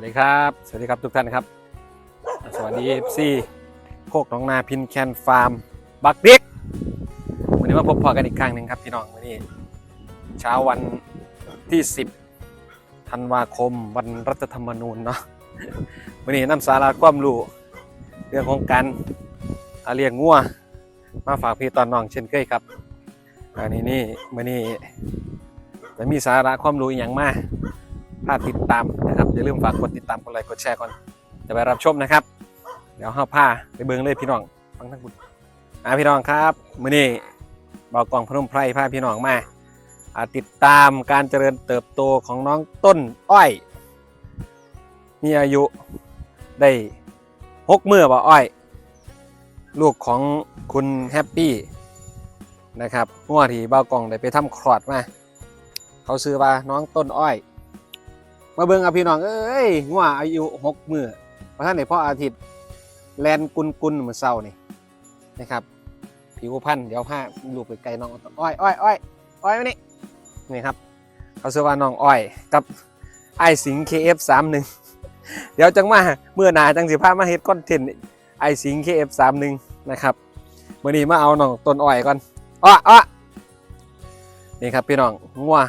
วัสดีครับ สวัสดีครับทุกท่านครับ สวัสดีเอฟซีโคกหนองนาพินแคนฟาร์ม บักเด็กวันนี้มาพบพอกันอีกครั้งหนึ่งครับพี่น้องวันนี้ เช้าวันที่ 10ธันวาคมวันรัฐธรรมนูญเนาะวันนี้นำสาระความรู้เรื่องของการเลี้ยงงัวมาฝากพี่ตอนน้องเช่นเคยครับอันนี้นี่วันนี้จะมีสาระความรู้อย่างมาก ถ้าติดตามนะครับอย่าลืมฝากกดติดตามกดไลค์กดแชร์ก่อนจะไปรับชมนะครับ เดี๋ยวห้าผ้าไปเบิ้งเลยพี่น้องฟังทั้งหมดอ่าพี่น้องครับมื้อนี้เบากองพนมไพรพาพี่น้องมาอ่าติดตามการเจริญเติบโตของน้องต้นอ้อย มีอายุได้หกมือบ่อ้อย ลูกของคุณแฮปปี้นะครับงัวที่เบากองได้ไปทำคลอดมา เขาซื้อว่าน้องต้นอ้อย มาเบิ่งเอาพี่น้องเอ้ยงัวอายุหกมือพระท่านในพ่ออาทิตย์แลนกุนกุนเหมือนเศร้านี่นะครับ ผิวพันธุ์เดี๋ยวผ้าลูกไปไกลน้องอ้อยอ้อยอ้อยอ้อยมานี่นี่ครับเขาเสื้อว่าน้องอ้อยกับไอสิงเคเอฟสามหนึ่งเดี๋ยวจังมาเมื่อหนาจังสิพามาเฮ็ดคอนเทนต์ไอสิงเคเอฟสามหนึ่งนะครับมื่อนี้มาเอาน้องต้นอ้อยก่อนอ้ออ้อนี่ครับพี่น้องงัว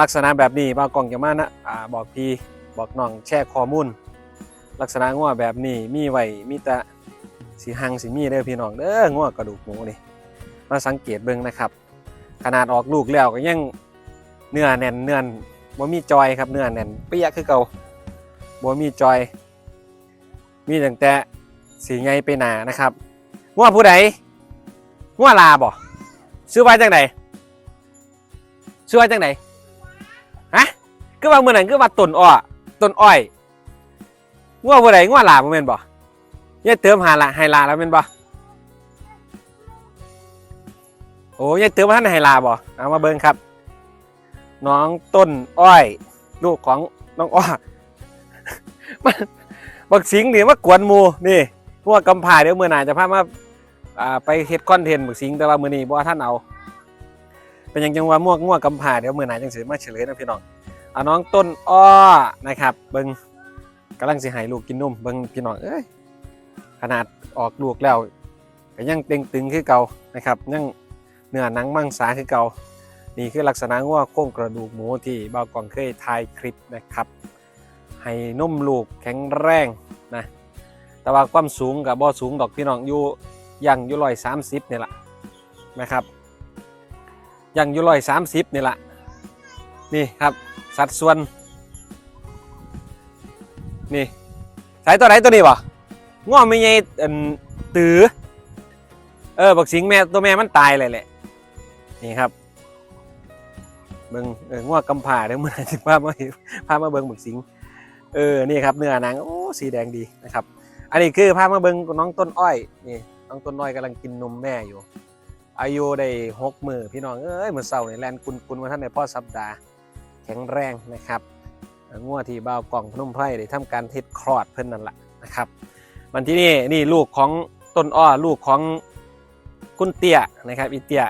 ลักษณะแบบนี้บางกล่องจะมานะอ่าบอกพี่บอกน้องแชร์ข้อมูล ลักษณะงัวแบบนี้มีไว้มีแต่สีหังสีมีเด้อพี่น้องเด้องัวกระดูกหมูนี่มาสังเกตเบิ่งนะครับ ขนาดออกลูกแล้วก็ยังเนื้อแน่นเนื้อบ่มีจอยครับเนื้อแน่นเปียกคือเก่าบ่มีจอย มีตั้งแต่สีไงไปหนานะครับงัวผู้ใดงัวลาบ่ซื้อไว้จังไดซื้อไว้จังไดฮะคือว่าเมื่อนั้นคือว่าต้นอ้อต้นอ้อยงัวบ่ได้งัวหลาบ่แม่นบ่ยายเติมหาละให้ลาแล้วแม่นบ่โอ้ยายเติมว่าท่านให้ลาบ่เอามาเบิ่งครับ น้องต้นอ้อย ลูกของน้องอ้อมันบักสิงนี่มากวนหมูนี่พวกกำพร้าเดี๋ยวมื้อหน้าจะพามาอ่าไปเฮ็ดคอนเทนต์บักสิงแต่ว่ามื้อนี้บ่ท่านเอา เป็นหยังจังว่าม่วงม่วงกำผ่าเดี๋ยวมือหนาจังสิมาเฉลยนะพี่น้อง อาน้องต้นอ้อนะครับ เบิงกำลังสิหายลูกกินนมเบิงพี่น้องเอ้ยขนาดออกลูกแล้วก็ยังเต็งตึงคือเก่านะครับยังเนื้อหนังมังสาคือเก่านี่คือลักษณะงัวโค้งกระดูกหมูที่บ่าวกองเคยถ่ายคลิปนะครับให้นุ่มลูกแข็งแรงนะแต่ว่าความสูงกับบ่สูงดอกพี่น้องอยู่ยังอยู่ร้อยสามสิบนี่แหละนะครับยังอยู่ร้อยสามสิบนี่แหละนี่ครับ สัดส่วน นี่สายตัวไหนตัวนี้วะง้อไม่ใหญ่อันตือ เออบักสิงแม่ตัวแม่มันตายเลยแหละ นี่ครับ เบิงเออง้อกำผ่าเดี๋ยวมื่อไหร่จะพามาพามาเบิงบักสิง เออ นี่ครับเนื้อหนังโอ้สีแดงดีนะครับ อันนี้คือพามาเบิงน้องต้นอ้อย นี่ น้องต้นอ้อยกำลังกินนมแม่อยู่อายุได้หกมือพี่น้องเอ้ยมือเสาร์นี่ยแลนกุนกุนมาท่านในพ่อสัปดาห์ แข็งแรงนะครับงัวที่บ่าวกล่องพนมไพรได้ทำการเทดคลอดเพิ่นนั่นแหละนะครับมันที่นี่นี่ลูกของต้นอ้อลูกของคุณเตี้ยนะครับอีเตี้ย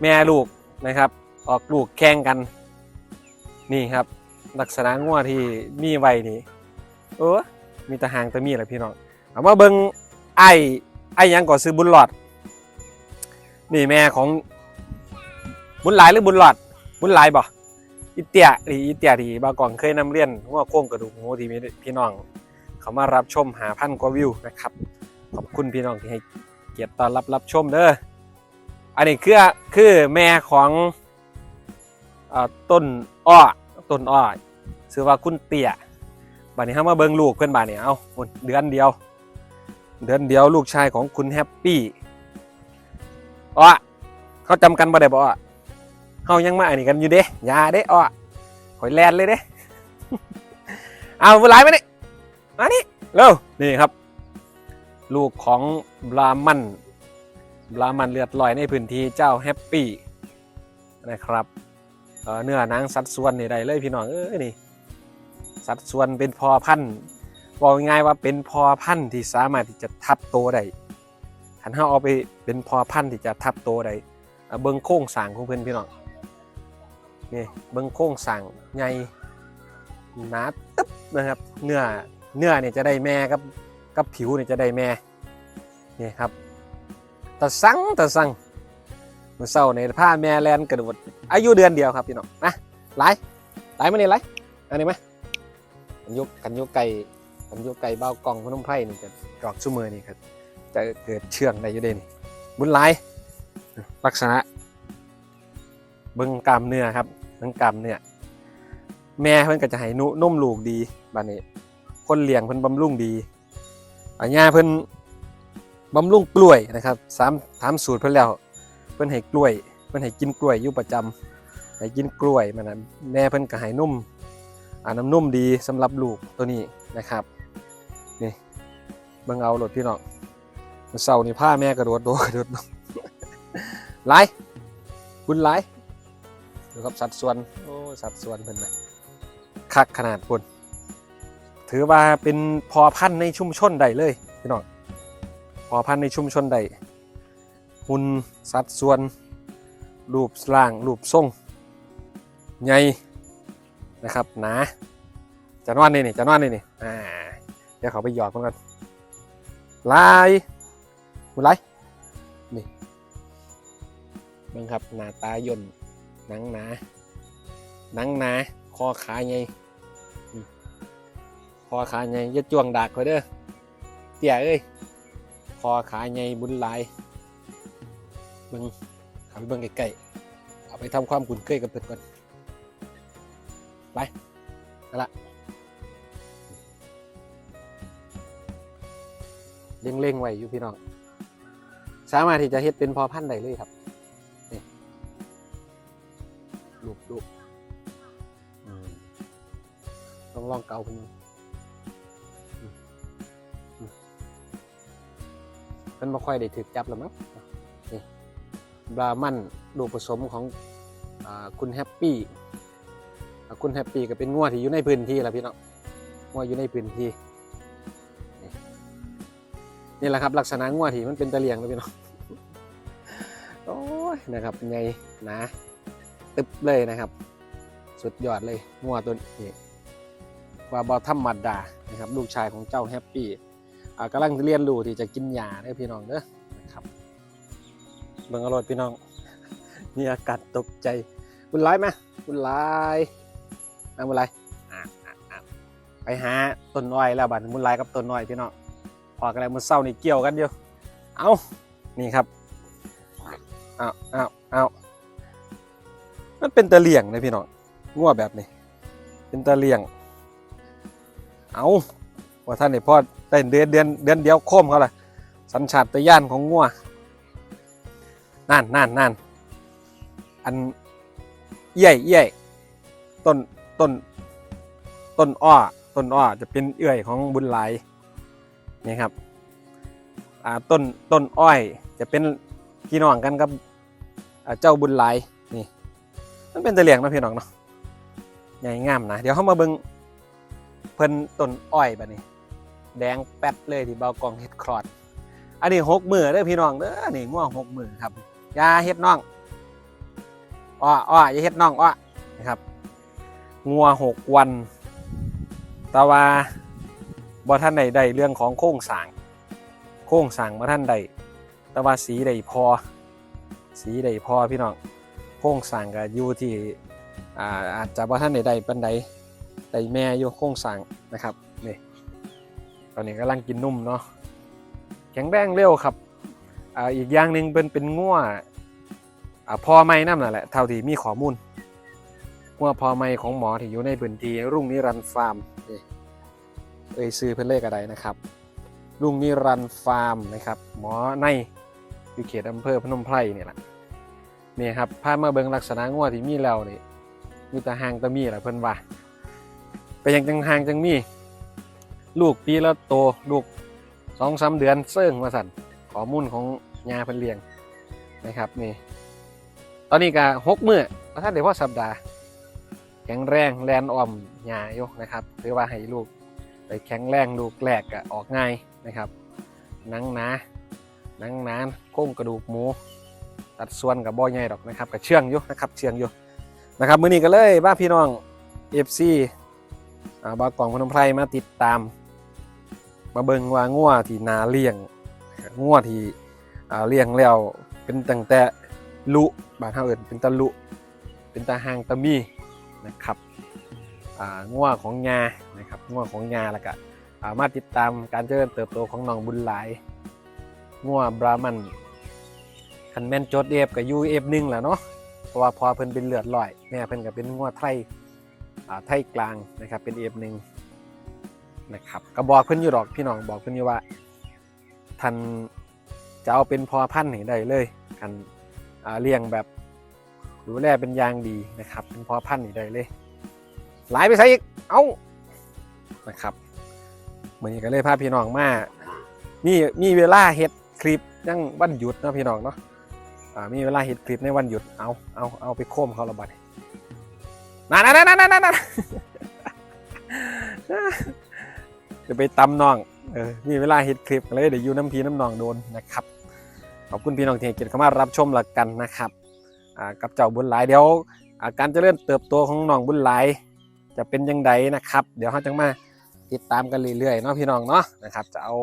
แม่ลูกนะครับออกลูกแข่งกันนี่ครับ ลักษณะงัวที่มีไว้นี่เออมีแตะหางแตะมีแหละพี่น้องเอามาเบิงไอ้ไอ้ยังก่อซื้อบุญหลอด นี่แม่ของบุญหลายหรือบุญหลอด บุญหลายบ่ อีเตียดีอีเตียดีบางก่อนเคยนำเรียนว่าโค้งกระดูกหมูที่มีพี่น้อง เขามารับชมหาพันกว่าวิวนะครับ ขอบคุณพี่น้องที่ให้เกียรติตอนรับรับชมเด้ออันนี้คือคือแม่ของอต้นอ้อต้นอ้อชื่อว่าคุณเตียบัดนี้เขามาเบิ่งลูกเพื่อนบ้านเนี่ยเอาเดือนเดียว เดือนเดียวลูกชายของคุณแฮปปี้อ้อเขาจำกันบ่ได้บ่อ้อายังมาอันนี้กันอยู่เด้อย่าเด้อ้อข่อยแลนเลยเด้เอาบุหลายมานี่มานี่เร็วนี่ครับ ลูกของบรามันบรามันเลือดลอยในพื้นที่เจ้าแฮปปี้นะครับเเนื้อนังสัดส่วนนี่ได้เลยพี่น้องเอ้ยนี่สัดส่วนเป็นพอพันธุ์บอกง่ายว่าเป็นพอพันธุ์ที่สามารถที่จะทับโตได้ขันเฮาเอาไปเป็นพอพันธุ์ที่จะทับโตได้เบิ่งโค้งสางของเพิ่นพี่น้อง นี่เบิ่งโค้งสร้างใหญ่หนาตึ๊บนะครับ เนื้อเนื้อเนี่ยจะได้แม่กับกับผิวเนี่ยจะได้แม่นี่ครับตะสังตะสังมือเศร้าในผ้าแม่แลนกระโดดอายุเดือนเดียวครับพี่น้องนะไหลไหลมาเนี่ยไหลอันนี้ไหมกันยกกันยกไก่กันยกไก่เบ้ากล่องพนมไพรนี่จะดอกชั่วมือนี่ครับจะเกิดเชื่องได้อยู่เด่นบุญไหลายลักษณะเบิ้งกล้ามเนื้อครับ เบิ้งกล้ามเนื้อแม่เพิ่นก็จะให้นุนุ่มลูกดีบัดนี้คนเลี้ยงเพิ่นบำรุงดีอันย่าเพิ่นบำรุงกล้วยนะครับสามถามสูตรเพิ่นแล้ว เพิ่นให้กล้วย เพิ่นให้กินกล้วยอยู่ประจำให้กินกล้วยมันนะแม่เพิ่นก็ให้นุ่มอ่าน้ำนุ่มดีสำหรับลูกตัวนี้นะครับนี่เบิ่งเอาหลดพี่น้องมื้อเช้านี่ผ้าแม่กระโดดโดดกระโดดโดดหลายคุณหลาย ครับสัดส่วนโอ้สัดส่วนเพิ่นนะคักขนาดพุ่นถือว่าเป็นพอพันในชุมชนใดเลยพี่น้องพอพันในชุมชนใดหุ่นสัดส่วน รูปร่างรูปทรงใหญ่นะครับหนาจะนอนนี่นี่จะนอนนี่นี่อ่าเดี๋ยวเขาไปหยอดมันกันลายหุ่นไรนี่เบิ่งครับหน้าตาย่น หนังหนาหนังหนาคอขาใหญ่คอขาใหญ่ย่าจ้วงดากเขาเด้อเตี่ยเอ้ยคอขาใหญ่บุญหลายเบิ่งขับไปเบิ่งใกล้ๆเอาไปทำความคุ้นเคยกับเพิ่นก่อนไปนั่นละเล็งเล่งๆไว้อยู่พี่น้อง สามารถที่จะเฮ็ดเป็นพอพันธุ์ได้เลยครับ มันไม่ค่อยได้ถึกจับแล้วมั้งนี่บรามันลูผสมของอคุณแฮปปี้คุณแฮปปี้ก็เป็นงัวที่อยู่ในพื้นที่แหละพี่น้องงัวอยู่ในพื้นที่นี่แหละครับลักษณะงัวที่มันเป็นตะเลียงนะพี่น้องโอ้ยนะครับไงนาตึบเลยนะครับ สุดยอดเลยงัวตัวนี้ว่าบอธรรมดานะครับ ลูกชายของเจ้าแฮปปี้ กำลังเรียนรู้ที่จะกินหญ้าเด้อพี่น้องเด้อนะครับเบิ่งอรรถพี่น้อง มีอากาศตกใจบุญร้ายไหมบุญร้ายมาบุญร้ายอ่ไปหาต้นอ้อยแล้วบัดบุญร้ายกับต้นอ้อยพี่น้องพอกันแล้วมันเศร้านี่เกี่ยวกันอยู่เอานี่ครับเอาเอาเอามันเป็นตะเลี่ยงเลยพี่น้องงัวแบบนี้ เป็นตะเลี่ยง เอาว่าท่านนี่พ่อ ได้เดือนเดือนเดือนเดียวโค้มเขาละสัญชาตญาณของงัวนั่นนั่นนั่นอันเย่ยเย่ยต้นต้นต้นอ้อต้นอ้อจะเป็นเอื่อยของบุญหลายนี่ครับอ่าต้นต้นอ้อยจะเป็นพี่น้องกันกับเจ้าบุญหลายนี่ มันเป็นตะเลียงนะพี่น้องเนาะใหญ่งามนะเดี๋ยวเข้ามาเบิงเพิ่นต้นอ้อยแบบนี้ แดงแป๊ดเลยที่เบากองเฮ็ดคลอด อันนี้หกมือเด้อพี่น้องเด้อนี่ง่วงหกมือครับอยาเฮ็ดน้องอ้ออ้อย่าเฮ็ดน้องอ้อนะครับ งัวหกวันแต่ว่าบ่ท่านใดใดเรื่องของโค้งสาง โค้งสางบ่ท่านใดแต่ว่าสีใดพอ สีใดพอพี่น้องโค้งสางก็อยู่ที่อ่าอาจจะว่ท่านใดๆปันใดใดแม่อยู่โค้งสังนะครับ อนนี้กำลังกินนุ่มเนาะแข็งแรงเร็วครับอ่าอีกอย่างหนึ่งเป็นเป็นง่วอ่าพอไม่นั่นแหละเท่าที่มีข้อมูลง่วพอไม่ของหมอที่อยู่ในพื้นที่รุ่งนิรันดร์ฟาร์มเอ่ยซื้อเพื่อนเลขอะไรนะครับรุ่งนิรันดร์ฟาร์มนะครับหมอในอยู่เขตอำเภอพนมไพรนี่ยแหละนี่ครับพามาเบิงลักษณะง่วที่มีแล้วนี่มีแต่หางตะมีแหละเพิ่นว่าไปยังจังหางจังมี ลูกปีละโตลูกสองสามเดือนเซิ่งมาสั่นข้อมูลของยาเพิ่นเลียงนะครับนี่ ตอนนี้ก็หกมื้อประท่านเดี๋ยวพ่อสัปดาห์ แข็งแรงแลนอ่อมหญ้ายู่นะครับถือว่าให้ลูกไปแข็งแรงลูกแรกก็ออกง่ายนะครับนังหนานังหนานโครงกระดูกหมู ตัดส่วนกับบ่อใหญ่ดอกนะครับกับเชื่องอยู่นะครับเชื่องอยู่นะครับมื้อนี้ก็เลยบ้าพี่น้อง FC อ่าบากองพนมไพรมาติดตาม มาเบิงว่างัวที่นาเลี้ยงงัวที่เลี้ยงแล้วเป็นตั้งแต่ลุบานเฮาเอิ้นเป็นตะลุ เป็นตาหางตะมีนะครับอ่างัวของยานะครับงัวของยาแล้วก็ามาติดตามการเจริญเติบโตของน้องบุญหลายงัวบรามันคันแม่นโจดเอฟกับยูเอฟหนึ่งแหละเนาะเพราะว่าพอเพิ่นเป็นเลือดลอยแม่เพิ่นก็เป็นงัวไทยอ่าไทยกลางนะครับเป็นเอฟหนึ่ง นะครับก็บอกเพิ่นอยู่ดอกพี่น้องบอกเพิ่นอยู่ว่าท่านจะเอาเป็นพอพันธุ์ให้ได้เลยกันเลี้ยงแบบดูแลเป็นอย่างดีนะครับ เป็นพอพันธุ์นี่ได้เลยหลายไปใส่อีกเอานะครับเหมือนกันเลยพาพี่น้องมามีมีเวลาเฮ็ดคลิปยังวันหยุดนะพี่น้องเนาะมีเวลาเฮ็ดคลิปในวันหยุดเอาเอาเอาไปโค้มเขาละบัดนี้นั่นนั่นนั่นนั่นนั่น จะไปตำน้องเออมีเวลาเฮ็ดคลิปเลยเดี๋ยวยูน้ำพีน้ำนองโดนนะครับ ขอบคุณพี่น้องที่เกียรติเข้ามารับชมละกันนะครับอ่ากับเจ้าบุญหลายเดี๋ยวอาการเจริญเติบโตของน้องบุญหลาย จะเป็นยังไงนะครับ เดี๋ยวเขาจะมาติดตามกันเรื่อยๆเนาะพี่น้องเนาะนะครับ จะเอา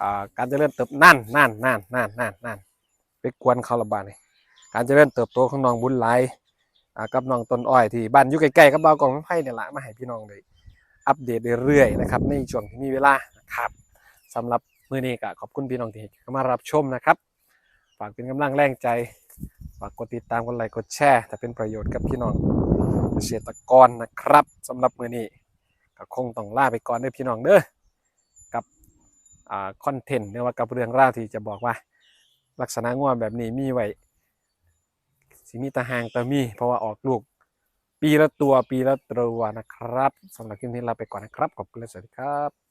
อ่าการเจริญเติบนั่นนั่นนั่นนั่นนั่นนั่นไปกวนเขาละบาดนี่การเจริญเติบโตของน้องบุญหลายอ่ากับน้องต้นอ้อยที่บ้านอยู่ใกล้ๆกับบ่าวกองไผ่เนี่ยละมาให้พี่น้องเลย อัปเดตเรื่อยๆนะครับในช่วงที่มีเวลานะครับสำหรับมื้อนี้ก็ขอบคุณพี่น้องที่เข้ามารับชมนะครับ ฝากเป็นกำลังแรงใจฝากกดติดตามกดไลค์กดแชร์ถ้าเป็นประโยชน์กับพี่น้องเกษตรกรนะครับสำหรับมือนี้ก็คงต้องลาไปก่อนเด้อพี่น้องเด้อกับคอนเทนต์หรือว่ากับเรื่องราวที่จะบอกว่า ลักษณะง่วงแบบนี้มีไว้สิมีตาหางตามี เพราะว่าออกลูก ปีละตัวปีละตัวนะครับสำหรับคลิปนี้ลาไปก่อนนะครับขอบคุณและสวัสดีครับ